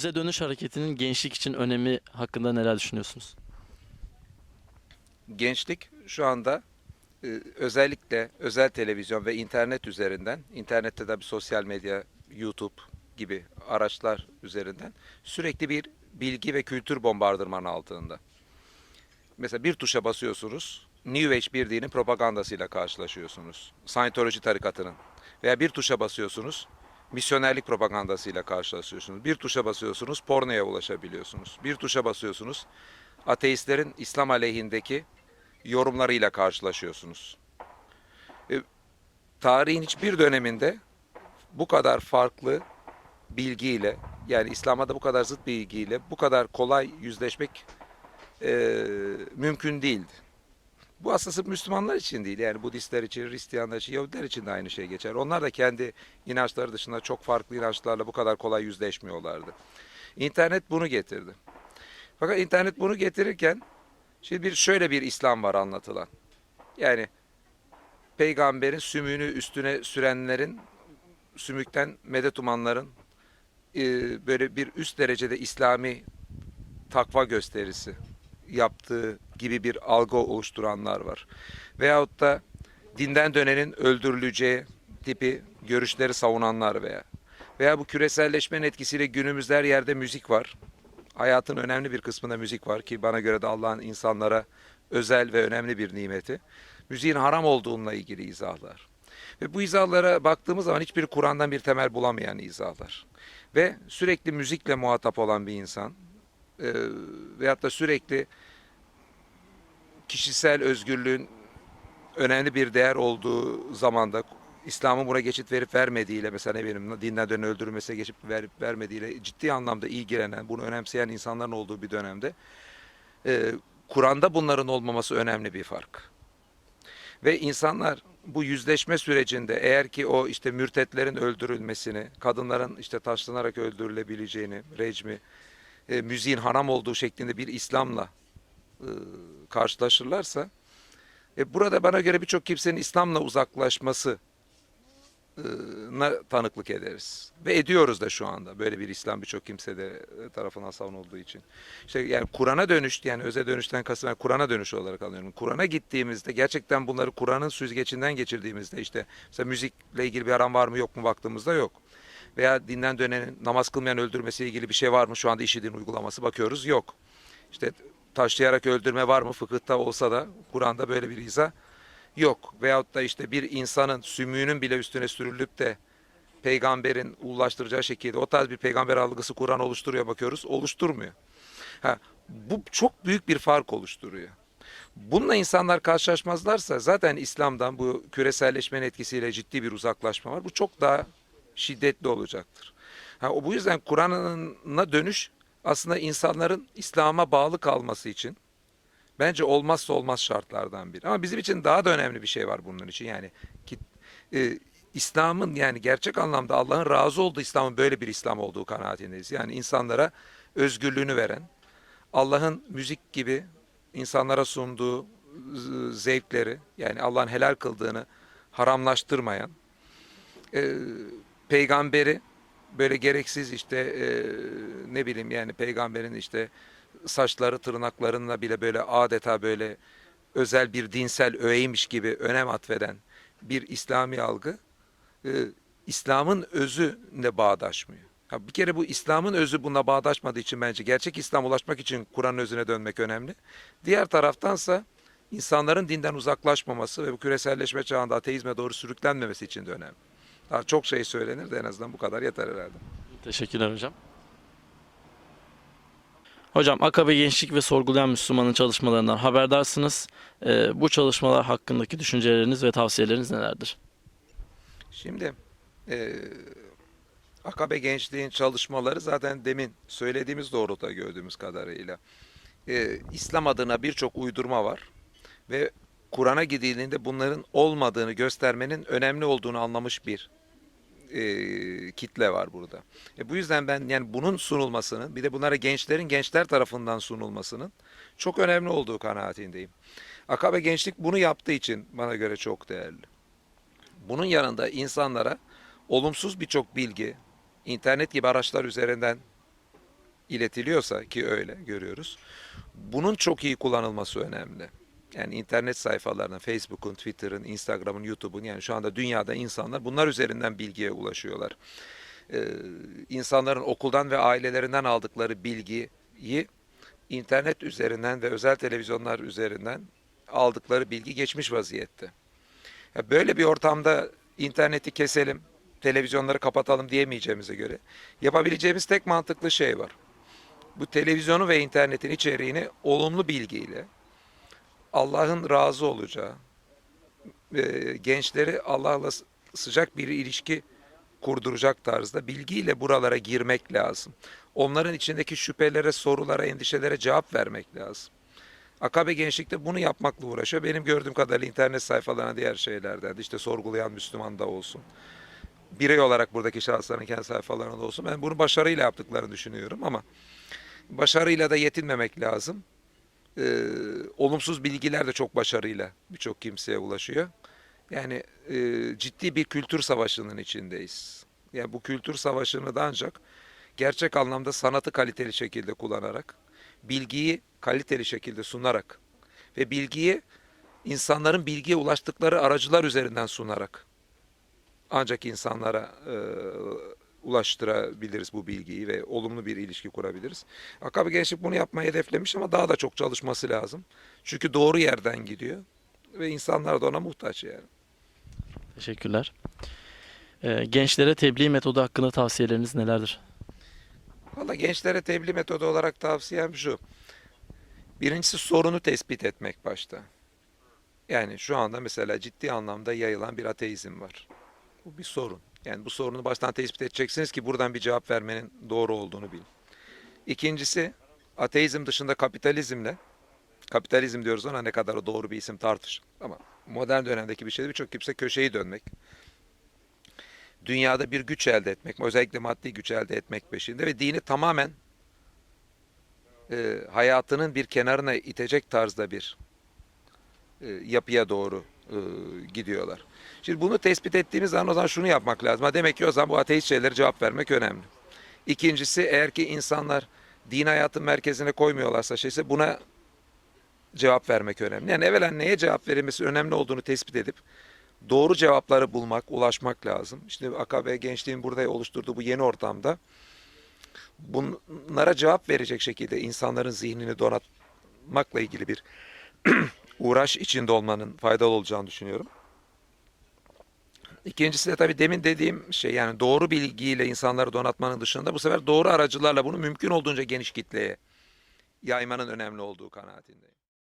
Öze dönüş hareketinin gençlik için önemi hakkında neler düşünüyorsunuz? Gençlik şu anda e, özellikle özel televizyon ve internet üzerinden, internette de bir sosyal medya, YouTube gibi araçlar üzerinden sürekli bir bilgi ve kültür bombardımanı altında. Mesela bir tuşa basıyorsunuz, New Age bir dinin propagandasıyla karşılaşıyorsunuz. Scientology tarikatının. Veya bir tuşa basıyorsunuz, misyonerlik propagandasıyla karşılaşıyorsunuz. Bir tuşa basıyorsunuz, pornoya ulaşabiliyorsunuz. Bir tuşa basıyorsunuz, ateistlerin İslam aleyhindeki yorumlarıyla karşılaşıyorsunuz. E, tarihin hiçbir döneminde bu kadar farklı bilgiyle yani İslam'a da bu kadar zıt bilgiyle bu kadar kolay yüzleşmek e, mümkün değildi. Bu aslında sırf Müslümanlar için değil. Yani Budistler için, Hristiyanlar için, Yahudiler için de aynı şey geçer. Onlar da kendi inançları dışında çok farklı inançlarla bu kadar kolay yüzleşmiyorlardı. İnternet bunu getirdi. Fakat internet bunu getirirken şimdi bir şöyle bir İslam var anlatılan. Yani peygamberin sümüğünü üstüne sürenlerin, sümükten medet umanların e, böyle bir üst derecede İslami takva gösterisi yaptığı gibi bir algı oluşturanlar var. Veyahut da dinden dönenin öldürüleceği tipi görüşleri savunanlar veya veya bu küreselleşmenin etkisiyle günümüzde her yerde müzik var. Hayatın önemli bir kısmında müzik var ki bana göre de Allah'ın insanlara özel ve önemli bir nimeti. Müziğin haram olduğunla ilgili izahlar. Ve bu izahlara baktığımız zaman hiçbir Kur'an'dan bir temel bulamayan izahlar. Ve sürekli müzikle muhatap olan bir insan e, veyahut da sürekli kişisel özgürlüğün önemli bir değer olduğu zamanda İslam'ın buna geçit verip vermediğiyle mesela ne bileyim dinden dönen öldürülmesine geçip verip vermediğiyle ciddi anlamda ilgilenen, bunu önemseyen insanların olduğu bir dönemde e, Kur'an'da bunların olmaması önemli bir fark. Ve insanlar bu yüzleşme sürecinde eğer ki o işte mürtetlerin öldürülmesini, kadınların işte taşlanarak öldürülebileceğini, rejimi, e, müziğin haram olduğu şeklinde bir İslam'la e, karşılaşırlarsa e, burada bana göre birçok kimsenin İslam'la uzaklaşması e, na tanıklık ederiz. Ve ediyoruz da şu anda. Böyle bir İslam birçok kimse de e, tarafından savunulduğu için. İşte yani Kur'an'a dönüş yani öze dönüşten kastım yani Kur'an'a dönüş olarak alıyorum. Kur'an'a gittiğimizde gerçekten bunları Kur'an'ın süzgecinden geçirdiğimizde işte mesela müzikle ilgili bir haram var mı yok mu baktığımızda yok. Veya dinden dönenin namaz kılmayan öldürmesiyle ilgili bir şey var mı? Şu anda IŞİD'in uygulaması bakıyoruz yok. İşte taşlayarak öldürme var mı? Fıkıhta olsa da Kur'an'da böyle bir izah yok. Veyahut da işte bir insanın sümüğünün bile üstüne sürülüp de peygamberin ulaştıracağı şekilde o tarz bir peygamber algısı Kur'an oluşturuyor bakıyoruz. Oluşturmuyor. Ha, bu çok büyük bir fark oluşturuyor. Bununla insanlar karşılaşmazlarsa zaten İslam'dan bu küreselleşmenin etkisiyle ciddi bir uzaklaşma var. Bu çok daha şiddetli olacaktır. Ha, o bu yüzden Kur'an'a dönüş aslında insanların İslam'a bağlı kalması için bence olmazsa olmaz şartlardan biri. Ama bizim için daha da önemli bir şey var bunun için. Yani e, İslam'ın yani gerçek anlamda Allah'ın razı olduğu İslam'ın böyle bir İslam olduğu kanaatindeyiz. Yani insanlara özgürlüğünü veren, Allah'ın müzik gibi insanlara sunduğu zevkleri yani Allah'ın helal kıldığını haramlaştırmayan, e, peygamberi böyle gereksiz işte e, ne bileyim yani peygamberin işte saçları tırnaklarına bile böyle adeta böyle özel bir dinsel öğeymiş gibi önem atfeden bir İslami algı e, İslam'ın özüne bağdaşmıyor. Ya bir kere bu İslam'ın özü buna bağdaşmadığı için bence gerçek İslam ulaşmak için Kur'an'ın özüne dönmek önemli. Diğer taraftansa insanların dinden uzaklaşmaması ve bu küreselleşme çağında ateizme doğru sürüklenmemesi için de önemli. Daha çok şey söylenir de en azından bu kadar yeter herhalde. Teşekkürler hocam. Hocam Akabe Gençlik ve Sorgulayan Müslüman'ın çalışmalarından haberdarsınız. Ee, bu çalışmalar hakkındaki düşünceleriniz ve tavsiyeleriniz nelerdir? Şimdi e, Akabe Gençliğin çalışmaları zaten demin söylediğimiz doğrultuda gördüğümüz kadarıyla e, İslam adına birçok uydurma var ve Kur'an'a gidildiğinde bunların olmadığını göstermenin önemli olduğunu anlamış bir e, kitle var burada. E, bu yüzden ben yani bunun sunulmasının bir de bunlara gençlerin gençler tarafından sunulmasının çok önemli olduğu kanaatindeyim. Akabe Gençlik bunu yaptığı için bana göre çok değerli. Bunun yanında insanlara olumsuz birçok bilgi, internet gibi araçlar üzerinden iletiliyorsa ki öyle görüyoruz. Bunun çok iyi kullanılması önemli. Yani internet sayfalarının, Facebook'un, Twitter'ın, Instagram'ın, YouTube'un yani şu anda dünyada insanlar bunlar üzerinden bilgiye ulaşıyorlar. Ee, insanların okuldan ve ailelerinden aldıkları bilgiyi internet üzerinden ve özel televizyonlar üzerinden aldıkları bilgi geçmiş vaziyette. Ya böyle bir ortamda interneti keselim, televizyonları kapatalım diyemeyeceğimize göre yapabileceğimiz tek mantıklı şey var. Bu televizyonu ve internetin içeriğini olumlu bilgiyle Allah'ın razı olacağı, e, gençleri Allah'la sıcak bir ilişki kurduracak tarzda bilgiyle buralara girmek lazım. Onların içindeki şüphelere, sorulara, endişelere cevap vermek lazım. Akabe Gençlik'te bunu yapmakla uğraşıyor. Benim gördüğüm kadarıyla internet sayfalarına diğer şeylerden de işte sorgulayan Müslüman da olsun. Birey olarak buradaki şahısların kendi sayfalarında olsun. Ben bunu başarıyla yaptıklarını düşünüyorum ama başarıyla da yetinmemek lazım. Ee, olumsuz bilgiler de çok başarıyla birçok kimseye ulaşıyor. Yani e, ciddi bir kültür savaşının içindeyiz. Yani bu kültür savaşını da ancak gerçek anlamda sanatı kaliteli şekilde kullanarak, bilgiyi kaliteli şekilde sunarak ve bilgiyi insanların bilgiye ulaştıkları aracılar üzerinden sunarak ancak insanlara e, ulaştırabiliriz bu bilgiyi ve olumlu bir ilişki kurabiliriz. Akabe Gençlik bunu yapmayı hedeflemiş ama daha da çok çalışması lazım. Çünkü doğru yerden gidiyor ve insanlar da ona muhtaç yani. Teşekkürler. Ee, gençlere tebliğ metodu hakkında tavsiyeleriniz nelerdir? Valla gençlere tebliğ metodu olarak tavsiyem şu. Birincisi sorunu tespit etmek başta. Yani şu anda mesela ciddi anlamda yayılan bir ateizm var. Bu bir sorun. Yani bu sorunu baştan tespit edeceksiniz ki buradan bir cevap vermenin doğru olduğunu bilin. İkincisi ateizm dışında kapitalizmle kapitalizm diyoruz ona ne kadar doğru bir isim tartışın. Ama modern dönemdeki bir şey birçok kimse köşeyi dönmek. Dünyada bir güç elde etmek, özellikle maddi güç elde etmek peşinde ve dini tamamen e, hayatının bir kenarına itecek tarzda bir e, yapıya doğru e, gidiyorlar. Şimdi bunu tespit ettiğimiz zaman o zaman şunu yapmak lazım. Demek ki o zaman bu ateist şeylere cevap vermek önemli. İkincisi eğer ki insanlar din hayatın merkezine koymuyorlarsa şeyse buna cevap vermek önemli. Yani evvela neye cevap verilmesi önemli olduğunu tespit edip doğru cevapları bulmak, ulaşmak lazım. İşte AKB gençliğin burada oluşturduğu bu yeni ortamda bunlara cevap verecek şekilde insanların zihnini donatmakla ilgili bir uğraş içinde olmanın faydalı olacağını düşünüyorum. İkincisi de tabii demin dediğim şey yani doğru bilgiyle insanları donatmanın dışında bu sefer doğru aracılarla bunu mümkün olduğunca geniş kitleye yaymanın önemli olduğu kanaatindeyim.